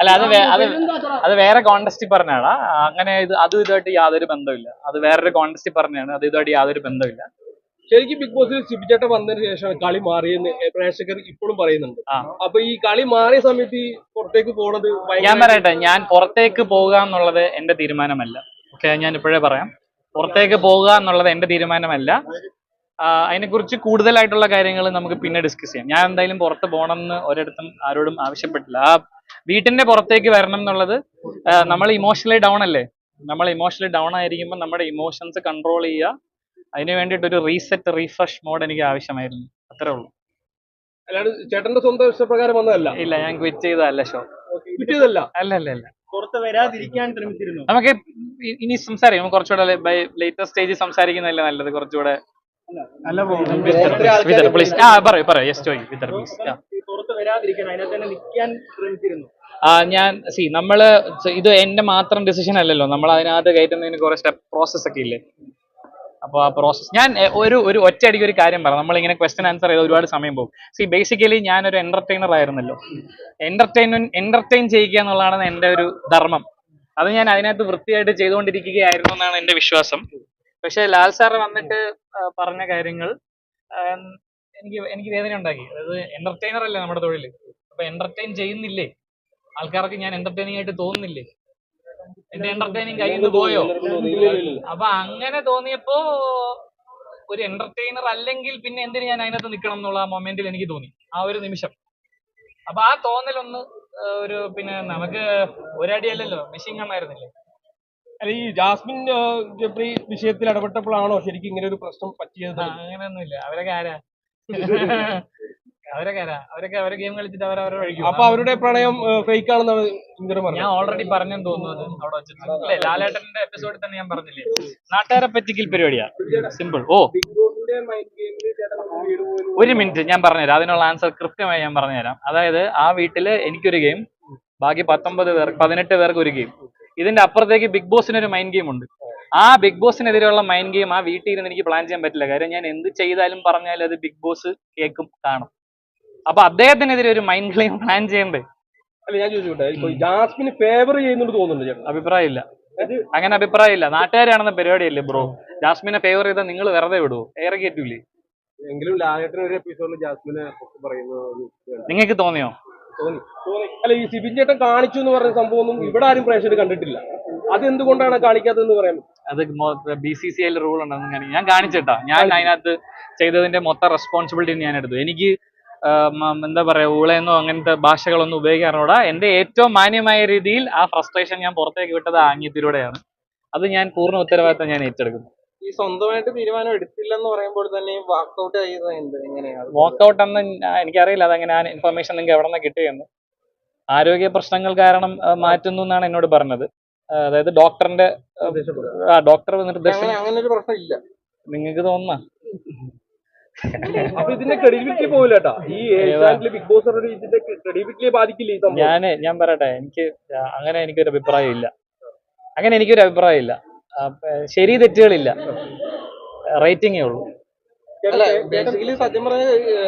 അല്ല അത് അത് അത് വേറെ കോണ്ടസ്റ്റിൽ പറഞ്ഞാണ് അങ്ങനെ ഇത് അതും ഇതുമായിട്ട് യാതൊരു ബന്ധമില്ല അത് വേറൊരു കോണ്ടസ്റ്റിൽ പറഞ്ഞാണ് അത് ഇതുമായിട്ട് യാതൊരു ബന്ധമില്ല ശരിക്കും ബിഗ് ബോസിൽ ചിപ്പിച്ചേട്ട വന്നതിന് ശേഷം കളി മാറിയെന്ന് പ്രേക്ഷകർ ഇപ്പോഴും പറയുന്നുണ്ട്. ആ. അപ്പൊ ഈ കളി മാറിയ സമയത്ത് ഈ പുറത്തേക്ക് പോണത് ഞാൻ പറയട്ടെ ഞാൻ പുറത്തേക്ക് പോകുക എന്നുള്ളത് എന്റെ തീരുമാനമല്ല. ഓക്കെ ഞാൻ ഇപ്പോഴേ പറയാം. പുറത്തേക്ക് പോകുക എന്നുള്ളത് എന്റെ തീരുമാനമല്ല. അതിനെക്കുറിച്ച് കൂടുതലായിട്ടുള്ള കാര്യങ്ങൾ നമുക്ക് പിന്നെ ഡിസ്കസ് ചെയ്യാം. ഞാൻ എന്തായാലും പുറത്ത് പോകണമെന്ന് ഒരിടത്തും ആരോടും ആവശ്യപ്പെട്ടില്ല. ആ വീട്ടിന്റെ പുറത്തേക്ക് വരണം എന്നുള്ളത് നമ്മൾ ഇമോഷണലി ഡൗൺ അല്ലേ? നമ്മൾ ഇമോഷണലി ഡൗൺ ആയിരിക്കുമ്പോൾ നമ്മുടെ ഇമോഷൻസ് കൺട്രോൾ ചെയ്യുക. അതിന് വേണ്ടിയിട്ട് ഒരു റീസെറ്റ് റീഫ്രഷ് മോഡ് എനിക്ക് ആവശ്യമായിരുന്നു. അത്രേ ഉള്ളൂ. അല്ലാണ്ട് ചേട്ടന്റെ സ്വന്തം ഇഷ്ടപ്രകാരം വന്നതല്ല? ഇല്ല ഞാൻ ക്വിറ്റ് ചെയ്തതല്ല ഷോ. കിട്ടിയതല്ല അല്ല അല്ല അല്ല. പുറത്ത് വരാതിരിക്കാൻ ശ്രമിച്ചിരുന്നു. നമുക്ക് ഇനി സംസാരിക്കാം. നമുക്ക് കുറച്ചുകൂടെ ലേറ്റസ്റ്റ് സ്റ്റേജിൽ സംസാരിക്കുന്നതല്ലേ നല്ലത്? കുറച്ചുകൂടെ വിതർ പ്ലീസ് ആ പറയൂ പറയൂ. യെസ് ചോയ് വിതർ പ്ലീസ് ആ. ഞാൻ സി നമ്മൾ ഇത് എന്റെ മാത്രം ഡിസിഷൻ അല്ലല്ലോ. നമ്മൾ അതിനകത്ത് കയറ്റുന്നതിന് കുറെ സ്റ്റെപ്പ് പ്രോസസ് ഒക്കെ ഇല്ലേ? അപ്പോൾ ആ പ്രോസസ് ഞാൻ ഒരു ഒരു ഒറ്റയടിക്ക് ഒരു കാര്യം പറയാം നമ്മളിങ്ങനെ ക്വസ്റ്റൻ ആൻസർ ചെയ്ത് ഒരുപാട് സമയം പോകും. സി ബേസിക്കലി ഞാൻ ഒരു എന്റർടൈനർ ആയിരുന്നല്ലോ. എന്റർടൈൻമെന്റ് എന്റർടൈൻ ചെയ്യുക എന്നുള്ളതാണ് എന്റെ ഒരു ധർമ്മം. അത് ഞാൻ അതിനകത്ത് വൃത്തിയായിട്ട് ചെയ്തുകൊണ്ടിരിക്കുകയായിരുന്നു എന്നാണ് എന്റെ വിശ്വാസം. പക്ഷേ ലാൽ സാറ് വന്നിട്ട് പറഞ്ഞ കാര്യങ്ങൾ എനിക്ക് എനിക്ക് വേദന ഉണ്ടാക്കി. അതായത് എന്റർടൈനർ അല്ലേ നമ്മുടെ തൊഴിൽ അപ്പൊ എന്റർടൈൻ ചെയ്യുന്നില്ലേ? ആൾക്കാർക്ക് ഞാൻ എന്റർടൈനിങ് ആയിട്ട് തോന്നുന്നില്ലേ? എന്റെ എന്റർടൈനിങ് കയ്യിൽ നിന്ന് പോയോ? അപ്പൊ അങ്ങനെ തോന്നിയപ്പോ ഒരു എന്റർടൈനർ അല്ലെങ്കിൽ പിന്നെ എന്തിനു ഞാൻ അതിനകത്ത് നിൽക്കണം എന്നുള്ള ആ മൊമെന്റിൽ എനിക്ക് തോന്നി. ആ ഒരു നിമിഷം. അപ്പൊ ആ തോന്നലൊന്ന് ഒരു പിന്നെ നമുക്ക് ഒരടിയല്ലല്ലോ മെഷീൻ കണ്ണായിരുന്നില്ലേ അല്ല ഈ ജാസ്മിൻ ജബ്രി വിഷയത്തിൽ ഇടപെട്ടപ്പോഴാണോ ശരിക്കും ഇങ്ങനെ ഒരു പ്രശ്നം പറ്റിയത്? അങ്ങനെയൊന്നുമില്ല. അവരൊക്കെ ആരാ? അവരൊക്കെ ആരാ? അവരൊക്കെ അവരെ ഗെയിം കളിച്ചിട്ട് അവരവരെ വഴിക്കും അപ്പൊ അവരുടെ പ്രണയം ഫേക്ക് ആണെന്നാണ് ഇന്ദ്രൻ ഞാൻ ഓൾറെഡി പറഞ്ഞെന്ന് തോന്നുന്നു അത് അവിടെ വെച്ചിട്ട്. അല്ലേ ലാലേട്ടന്റെ എപ്പിസോഡിൽ തന്നെ ഞാൻ പറഞ്ഞില്ലേ? നാട്ടുകാരെ പറ്റിക്കൽ പരിപാടിയാ. സിമ്പിൾ ഓ. ഒരു മിനിറ്റ് ഞാൻ പറഞ്ഞുതരാം. അതിനുള്ള ആൻസർ കൃത്യമായി ഞാൻ പറഞ്ഞുതരാം. അതായത് ആ വീട്ടിൽ എനിക്കൊരു ഗെയിം ബാക്കി പത്തൊമ്പത് പേർ പതിനെട്ട് പേർക്ക് ഒരു ഗെയിം ഇതിന്റെ അപ്പുറത്തേക്ക് ബിഗ് ബോസിന് ഒരു മൈൻഡ് ഗെയിം ഉണ്ട്. ആ ബിഗ് ബോസിനെതിരെയുള്ള മൈൻഡ് ഗെയിം ആ വീട്ടിൽ ഇരുന്ന് എനിക്ക് പ്ലാൻ ചെയ്യാൻ പറ്റില്ല. കാര്യം ഞാൻ എന്ത് ചെയ്താലും പറഞ്ഞാലും അത് ബിഗ് ബോസ് കേൾക്കും കാണും. അപ്പൊ അദ്ദേഹത്തിനെതിരെ ഒരു മൈൻഡ് ഗെയിം പ്ലാൻ ചെയ്യണ്ടേ? അല്ല ഞാൻ ചോദിച്ചോട്ടെ ഇപ്പൊ ജാസ്മിന് ഫേവർ ചെയ്യുന്നുണ്ട് തോന്നുന്നുണ്ട് അഭിപ്രായമില്ല. അങ്ങനെ അഭിപ്രായമില്ല. നാട്ടുകാരാണെന്ന പരിപാടിയല്ലേ ബ്രോ ജാസ്മിനെ ഫേവർ ചെയ്താൽ നിങ്ങൾ വെറുതെ വിടുവോ? ഏറെ കയറ്റൂലേ എങ്കിലും ലാലേട്ടൻ ഒരു എപ്പിസോഡിൽ ജാസ്മിനെ നിങ്ങൾക്ക് തോന്നിയോ? തോന്നി തോന്നി. അല്ല ഈ സിബിൻ ചേട്ടൻ കാണിച്ചു എന്ന് പറഞ്ഞ സംഭവം ഒന്നും ഇവിടെ ആരും പ്രേക്ഷകർ കണ്ടിട്ടില്ല. അത് എന്തുകൊണ്ടാണ് കാണിക്കാത്തതെന്ന് പറയാൻ അത് ബി സി സി ഐയിൽ റൂൾ ഉണ്ടെന്ന് ഞാൻ ഞാൻ കാണിച്ചിട്ടാ. ഞാൻ അതിനകത്ത് ചെയ്തതിന്റെ മൊത്തം റെസ്പോൺസിബിലിറ്റി ഞാൻ എടുത്തു. എനിക്ക് എന്താ പറയാ ഊളയെന്നോ അങ്ങനത്തെ ഭാഷകളൊന്നും ഉപയോഗിക്കാറോടാ എന്റെ ഏറ്റവും മാന്യമായ രീതിയിൽ ആ ഫ്രസ്ട്രേഷൻ ഞാൻ പുറത്തേക്ക് വിട്ടത് ആംഗ്യത്തിലൂടെയാണ് അത് ഞാൻ പൂർണ ഉത്തരവാദിത്തം ഞാൻ ഏറ്റെടുക്കുന്നു. ഈ സ്വന്തമായിട്ട് തീരുമാനം എടുത്തില്ലെന്ന് പറയുമ്പോൾ തന്നെ വാക്കൗട്ട് ചെയ്തത് എന്ത്? എങ്ങനെയാണ്? വാക്കൗട്ട് എന്ന് എനിക്കറിയില്ല. അതങ്ങനെ ആ ഇൻഫർമേഷൻ നിങ്ങൾക്ക് എവിടെ നിന്ന് കിട്ടിയെന്ന് ആരോഗ്യ പ്രശ്നങ്ങൾ കാരണം മാറ്റുന്നു എന്നാണ് എന്നോട് പറഞ്ഞത്. അതായത് ഡോക്ടറിന്റെ ആ ഡോക്ടർ നിർദ്ദേശം അങ്ങനെ ഒരു പ്രശ്നമില്ല. നിങ്ങൾക്ക് തോന്നുന്ന? അപ്പൊ ഇതിന്റെ ക്രെഡിബിലിറ്റി പോവില്ല കേട്ടാ. ഈ ബിഗ് ബോസ് ഇതിന്റെ ക്രെഡിബിലിറ്റിയെ ബാധിക്കില്ല ഈ സംഭവം? ഞാൻ ഞാൻ പറയട്ടെ എനിക്ക് അങ്ങനെ എനിക്കൊരു അഭിപ്രായം ഇല്ല അങ്ങനെ എനിക്കൊരു അഭിപ്രായം ഇല്ല ശരി തെറ്റുകളില്ല. റേറ്റിംഗേ ഉള്ളൂ. ബേസിക്കലി സത്യം പറഞ്ഞ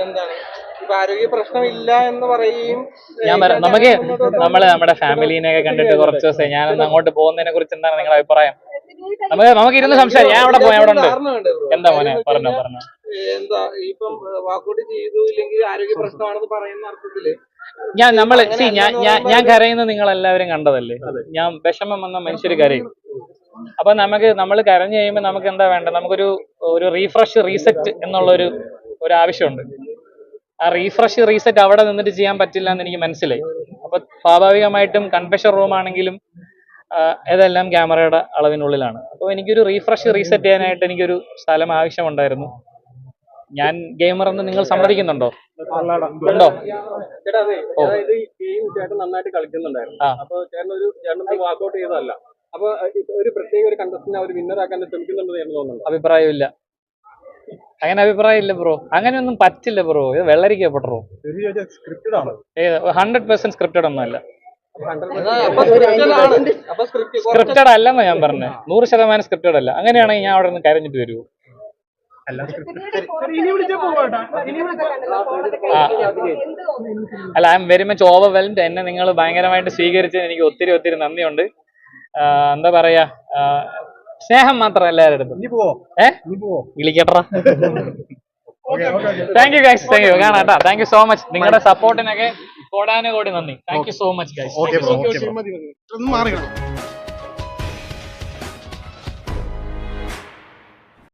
എന്താണ് ആരോഗ്യ പ്രശ്നമില്ല എന്ന് പറയുകയും ഞാൻ പറയാം നമുക്ക് നമ്മൾ നമ്മുടെ ഫാമിലിനെയൊക്കെ കണ്ടിട്ട് കുറച്ച് ദിവസം ഞാൻ അങ്ങോട്ട് പോകുന്നതിനെ കുറിച്ച് എന്താണ് നിങ്ങളുടെ അഭിപ്രായം? നമുക്ക് നമുക്ക് ഇരുന്ന് സംശയം ഞാൻ അവിടെ പോയി അവിടെ ഉണ്ട്? എന്താ മോനെ? പറഞ്ഞോ പറഞ്ഞോ. എന്താ ഇപ്പം വാക്കൗട്ട് ചെയ്തു ഇല്ലെങ്കിൽ ആരോഗ്യ പ്രശ്നമാണെന്ന് പറയുന്ന അർത്ഥത്തിൽ ഞാൻ നമ്മൾ സി ഞാൻ ഞാൻ കരയുന്നത് നിങ്ങൾ എല്ലാവരും കണ്ടതല്ലേ ഞാൻ വിഷമം വന്ന മനുഷ്യർ കരയും. അപ്പൊ നമുക്ക് നമ്മൾ കരഞ്ഞു കഴിയുമ്പോൾ നമുക്ക് എന്താ വേണ്ടത്? നമുക്കൊരു ഒരു റീഫ്രഷ് റീസെറ്റ് എന്നുള്ള ഒരു ഒരു ആവശ്യമുണ്ട്. ആ റീഫ്രഷ് റീസെറ്റ് അവിടെ നിന്നിട്ട് ചെയ്യാൻ പറ്റില്ല എന്ന് എനിക്ക് മനസ്സിലായി. അപ്പൊ സ്വാഭാവികമായിട്ടും കൺഫെഷൻ റൂം ആണെങ്കിലും ഇതെല്ലാം ക്യാമറയുടെ അളവിനുള്ളിലാണ്. അപ്പോൾ എനിക്കൊരു റീഫ്രഷ് റീസെറ്റ് ചെയ്യാനായിട്ട് എനിക്കൊരു സ്ഥലം ആവശ്യമുണ്ടായിരുന്നു. ഞാൻ ഗെയിമർ എന്ന് നിങ്ങൾ സമ്മതിക്കുന്നുണ്ടോ? ഉണ്ടോ? നന്നായിട്ട് കളിക്കുന്നുണ്ടായിരുന്നു. ആ. അപ്പൊ ചേട്ടൻ ഒരു ചേട്ടൻ വാക്കൗട്ട് ചെയ്തതല്ല. അപ്പൊ ഒരു പ്രത്യേക ഒരു അവർ വിന്നർ ആക്കാൻ ശ്രമിക്കുന്നുണ്ടെന്ന് ചേട്ടൻ തോന്നുന്നുണ്ട്. അഭിപ്രായമില്ല. അങ്ങനെ അഭിപ്രായമില്ല ബ്രോ. അങ്ങനെയൊന്നും പറ്റില്ല ബ്രോ. ഇത് വെള്ളരിക്കപ്പെട്ടോ. സ്ക്രിപ്റ്റഡ് ആണ്. ഹൺഡ്രഡ് പെർസെന്റ് സ്ക്രിപ്റ്റഡ് ഒന്നുമല്ല. സ്ക്രിപ്റ്റഡ് അല്ലെന്നാ ഞാൻ പറഞ്ഞത് നൂറ് ശതമാനം സ്ക്രിപ്റ്റഡ് അല്ല. അങ്ങനെയാണെങ്കിൽ ഞാൻ അവിടെ നിന്ന് കരഞ്ഞിട്ട് വരുമോ. അല്ല I M very much overwhelmed എന്നെ നിങ്ങൾ ഭയങ്കരമായിട്ട് സ്വീകരിച്ചതിന് എനിക്ക് ഒത്തിരി ഒത്തിരി നന്ദിയുണ്ട്. എന്താ പറയാ? സ്നേഹം മാത്രം എല്ലാവരുടെ അടുത്തും. ഏ? വിളിക്കട്ടെ thank you guys thank you കാണാം കേട്ടോ. താങ്ക് യു സോ മച്ച് നിങ്ങളുടെ സപ്പോർട്ടിനൊക്കെ കോടാനുകോടി നന്ദി. Thank you so much guys